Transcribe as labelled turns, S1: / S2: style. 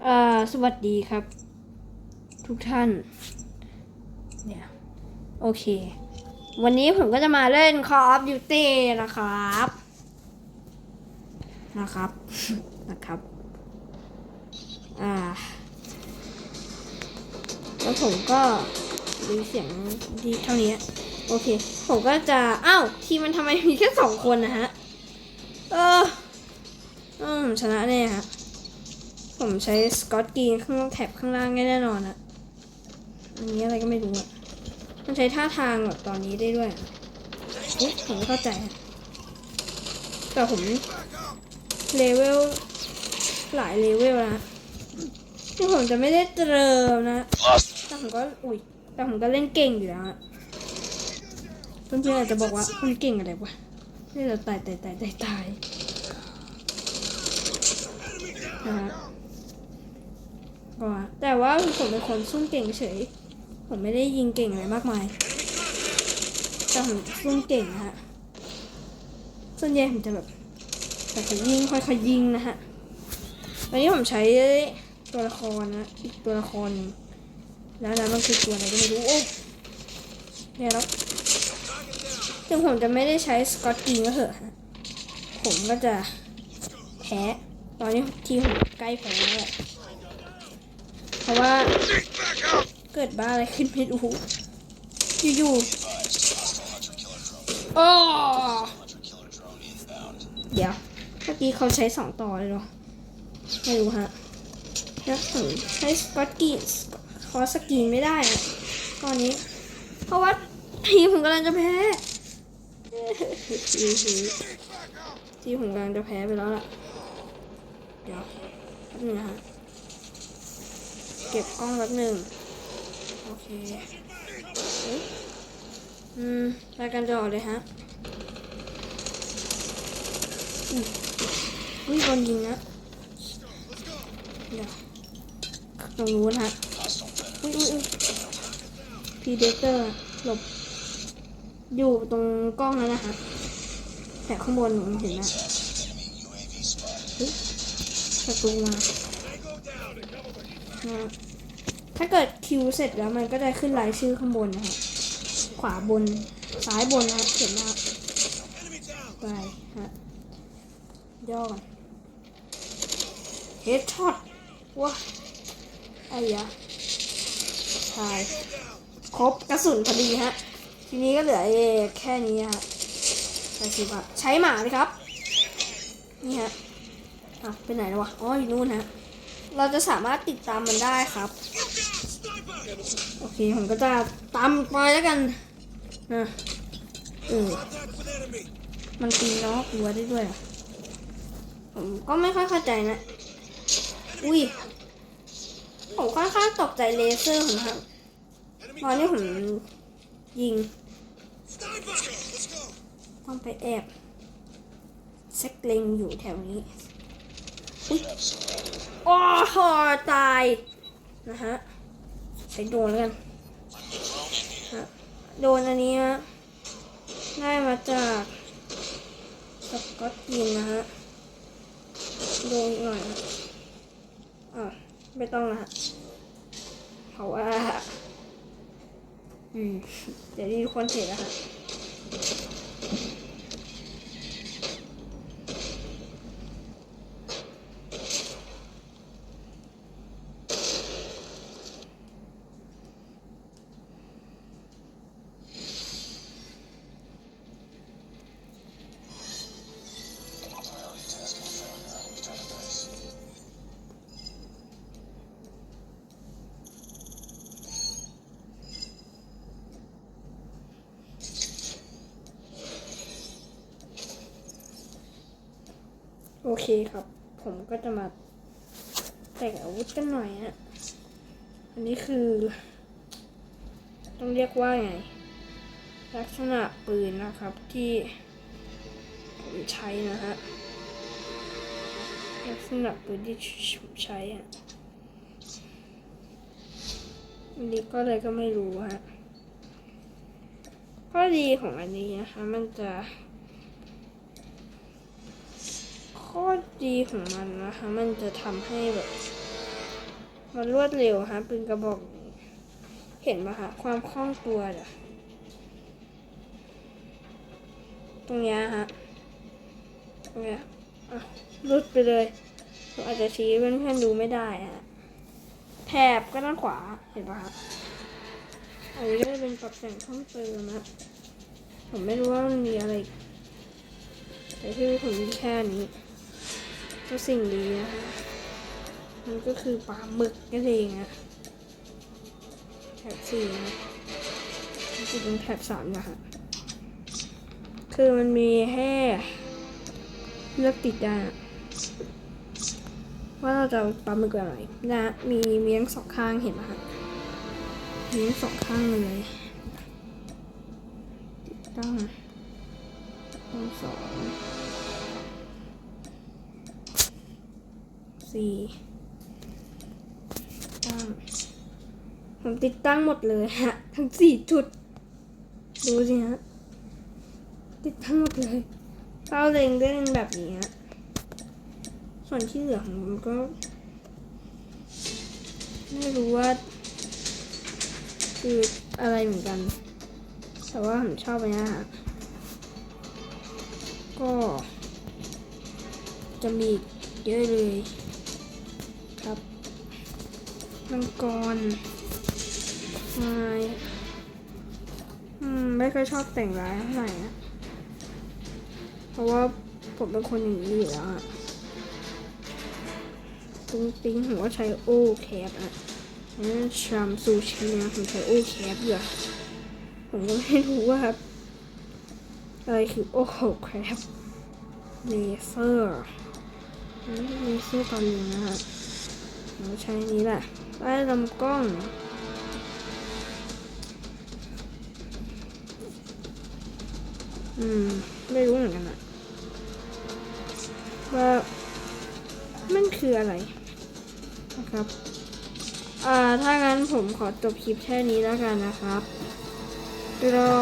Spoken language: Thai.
S1: สวัสดีครับ ทุกท่าน เนี่ย โอเค วันนี้ผมก็จะมาเล่น Call of Duty นะครับ นะครับ นะครับ อ่า แล้วผมก็ดูเสียงดีเท่านี้ โอเค ผมก็จะ อ้าว ทีมมันทำไมมีแค่สองคนนะฮะ เออ อืมชนะแน่ฮะ ผมใช้สกอตกรีนข้างแถบข้างล่างแน่นอนอะอันนี้อะไรก็ไม่รู้อะมันใช้ท่าทางแบบตอนนี้ได้ด้วยอะเอ๊ะผมไม่เข้าใจอะแต่ผมเลเวลหลายเลเวลนะที่ผมจะไม่ได้เติมนะ แต่ผมก็อุ้ยแต่ผมก็เล่นเก่งอยู่แล้วอะเพื่อนๆอาจจะบอกว่าคุณเก่งอะไรวะนี่เราตายตายตายตายตายนะ ก็แต่ว่าผมเป็นคนซุ่มเก่งเฉย ผมไม่ได้ยิงเก่งอะไรมากมายแต่ผมซุ่มเก่งนะฮะ ส่วนใหญ่ผมจะแบบแต่ค่อยยิงค่อยๆยิงนะฮะวันนี้ผมใช้ตัวละครนะอีกตัวละคร แล้วนั้นมันคือตัวอะไรก็ไม่รู้โอ้เนี่ยแล้วถึงผมจะไม่ได้ใช้สกอตกิงก็เถอะฮะผมก็จะแพ้ตอนนี้ทีผมใกล้แพ้แล้วแหละ ราะว่า เกิดบ้าอะไรขึ้นไม่รู้อยู่ๆโอ้เดี๋ยวเมื่อกี้เขาใช้สองต่อเลยเหรอไม่รู้ฮะแล้วผมใช้สกอตกีนคอสกีนไม่ได้อะตอนนี้ เพราะว่าทีมผมกำลังจะแพ้ทีมผมกำลังจะแพ้ไปแล้วล่ะ เดี๋ยวนึงนะฮะ เก็บกล้องแป๊บหนึ่งโอเคอืมรายการจะออกเลยฮะอุ้ยโดนยิงนะเดี๋ยวตรงนู้นฮะอุ้ยอุ้ยอุ้ยพีเดเตอร์หลบ อยู่ตรงกล้องนั้นนะฮะแต่ข้างบนผมเห็นนะเฮ้ยศัตรูมานะ ถ้าเกิดคิวเสร็จแล้วมันก็จะขึ้นรายชื่อข้างบนนะฮะขวาบนซ้ายบนนะฮะเห็นนะไปฮะย่อก่อนเฮดช็อตว้าไอ้ยะตายครบกระสุนพอดีฮะ ทีนี้ก็เหลือแค่นี้ฮะใช่สิครับใช้หมาเลยครับ นี่ฮะอะไปไหนแล้ววะอ๋ออยู่นู่นฮะเราจะสามารถติดตามมันได้ครับ โอเคผมก็จะตามไปแล้วกันนะเออมันตีน้องกลัวได้ด้วยผมก็ไม่ค่อยเข้าใจนะ อุ้ยผมค่อนข้างตกใจเลเซอร์ของครับตอนนี้ผมยิง ต้องไปแอบเซ็กเลงอยู่แถวนี้ อุ๊ยโอ้โหตาย นะฮะ ใช้โดนแล้วกันฮะโดนอันนี้ฮะได้มาจากสกอตยินนะฮะโดนหน่อยอะไม่ต้องละฮะเพราะว่า อืม เดี๋ยวดีคนเห็นแล้วค่ะ โอเคครับ ผมก็จะมาแต่งอาวุธกันหน่อยฮะอันนี้คือ ต้องเรียกว่าไง ลักษณะปืนนะครับที่ผมใช้นะฮะ ลักษณะปืนที่ผมใช้อะอันนี้ก็เลยก็ไม่รู้ฮะข้อดีของอันนี้นะคะ มันจะ ข้อดีของมันนะคะ มันจะทำให้แบบ มันรวดเร็วฮะปืนกระบอก เห็นปะคะความคล่องตัวเดี๋ยตรงเนี้ยฮะตรงเนี้ยอะรุดไปเลยอาจจะชี้เพื่อนๆดูไม่ได้ฮะแถบก็ด้านขวาเห็นปะคะอันนี้ก็จะเป็นปรับแต่งเพิ่มเติมนะ ผมไม่รู้ว่ามันมีอะไร แต่ที่ผมมีแค่นี้ ก็สิ่งดีนะคะมันก็คือปลาหมึกนั่นเองอะแถบสี่นะมันจะเป็นแถบสามนะคะคือมันมีแค่เลือกติดได้อะว่าเราจะปลาหมึกแบบไหนนะมีเมีทั้งสองข้างเห็นไหมคะเมีทั้งสองข้างเลยติดตั้งตั้งสอง สี่ตั้งผมติดตั้งหมดเลยฮะ ทั้งสี่จุด ดูสิฮะ ติดตั้งหมดเลยเป้าเล็งได้เป็นแบบนี้ฮะ ส่วนที่เหลือของผมก็ ไม่รู้ว่า คืออะไรเหมือนกัน แต่ว่าผมชอบอันนี้ฮะ ก็จะมีเยอะเลย ครับมังกรไม่อืม ไม่ค่อยชอบแต่งร้ายเท่าไหร่นะเพราะว่าผมเป็นคนอย่างนี้อยู่แล้วอะตุ้งติ้งผมก็ใช้โอแคปอะนนั้นชามซูชินะผมใช้โอแคปอยู่อะผมก็ไม่รู้ว่าครับ อะไรคือโอแคปเลเซอร์นนี้เลเซอร์ตอนนี้นะฮะ เราใช้นี้แหละได้ลำกล้องอืม ไม่รู้เหมือนกันอะว่ามันคืออะไรนะครับ อ่า ถ้างั้นผมขอจบคลิปแค่นี้แล้วกันนะครับรอ